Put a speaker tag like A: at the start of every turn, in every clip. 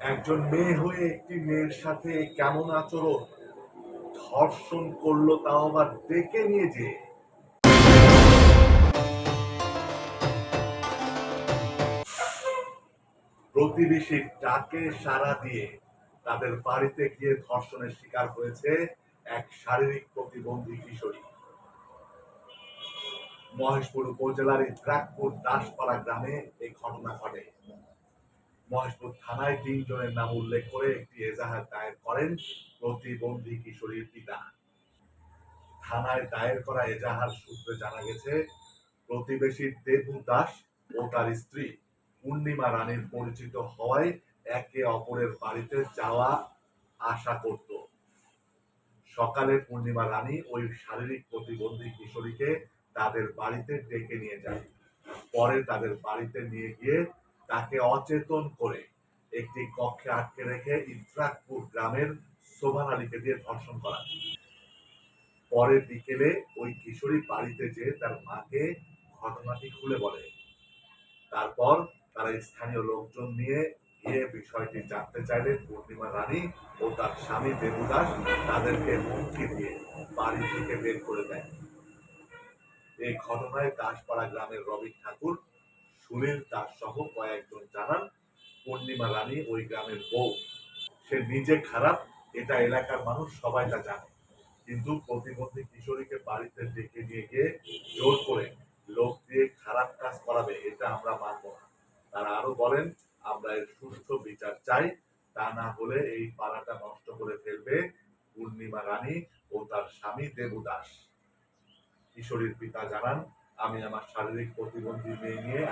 A: একজন মেয়ে হয়ে একটি মেয়ের সাথে কেমন আচরণ? ধর্ষণ করল তাও আবার ডেকে নিয়ে যে প্রতিবেশীর ডাকে সাড়া দিয়ে তাদের বাড়িতে গিয়ে ধর্ষণের শিকার হয়েছে এক শারীরিক প্রতিবন্ধী কিশোরী। মহেশপুর উপজেলার ইদ্রাকপুর দাসপাড়া গ্রামে এই ঘটনা ঘটে। মহেশপুর থানায় তিনজনের নাম উল্লেখ করে একটি এজাহার দায়ের করেন প্রতিবন্ধী কিশোরীর পিতা। থানায় দায়ের করা এজাহার সূত্রে জানা গেছে, প্রতিবেশী দেবু দাস ও তার স্ত্রী পূর্ণিমা রানীর পরিচিত হওয়ায় একে অপরের বাড়িতে যাওয়া আশা করত। সকালে পূর্ণিমা রানী ওই শারীরিক প্রতিবন্ধী কিশোরীকে তাদের বাড়িতে ডেকে নিয়ে যায়। পরে তাদের বাড়িতে নিয়ে গিয়ে তাকে অচেতন করে একটি কক্ষে আটকে রেখে ইদ্রাকপুর গ্রামের সোভান আলীকে দিয়ে ধর্ষণ করা পরে বিকেলে ওই কিশোরী বাড়িতে যেয়ে তার মাকে ঘটনাটি খুলে বলে। তারপর তারা স্থানীয় লোকজন নিয়ে গিয়ে বিষয়টি জানতে চাইলে পূর্ণিমা রানী ও তার স্বামী দেবুদাস তাদেরকে হুমকি দিয়ে বাড়ি থেকে বের করে দেয়। এই ঘটনায় দাসপাড়া গ্রামের রবি ঠাকুর সুনীল দাস সহ কয়েকজন জানান, পূর্ণিমা রানী ওই গ্রামের বউ। সে নিজে খারাপ, এটা এলাকার মানুষ সবাই তা জানে। কিন্তু প্রতিবন্ধী কিশোরীকে বাড়িতে ডেকে নিয়ে গিয়ে জোর করে লোক দিয়ে খারাপ কাজ করাবে, এটা আমরা মানব না। তারা আরও বলেন, আমরা এর সুষ্ঠু বিচার চাই, তা না হলে এই পাড়াটা নষ্ট করে ফেলবে পূর্ণিমা রানী ও তার স্বামী দেবু দাস কিশোরীর পিতা জানান, আমি আমার শারীরিক প্রতিবন্ধী মেয়ে নিয়ে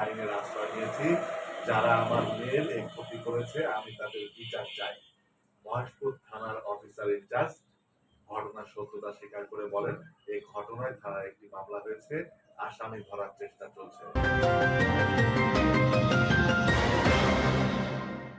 A: নিয়েছি যারা আমার মেয়ের এই ক্ষতি করেছে, আমি তাদের বিচার চাই। মহেশপুর থানার অফিসার ইনচার্জ ঘটনার সত্যতা স্বীকার করে বলেন, এই ঘটনায় থানার একটি মামলা হয়েছে, আসামি ধরার চেষ্টা চলছে।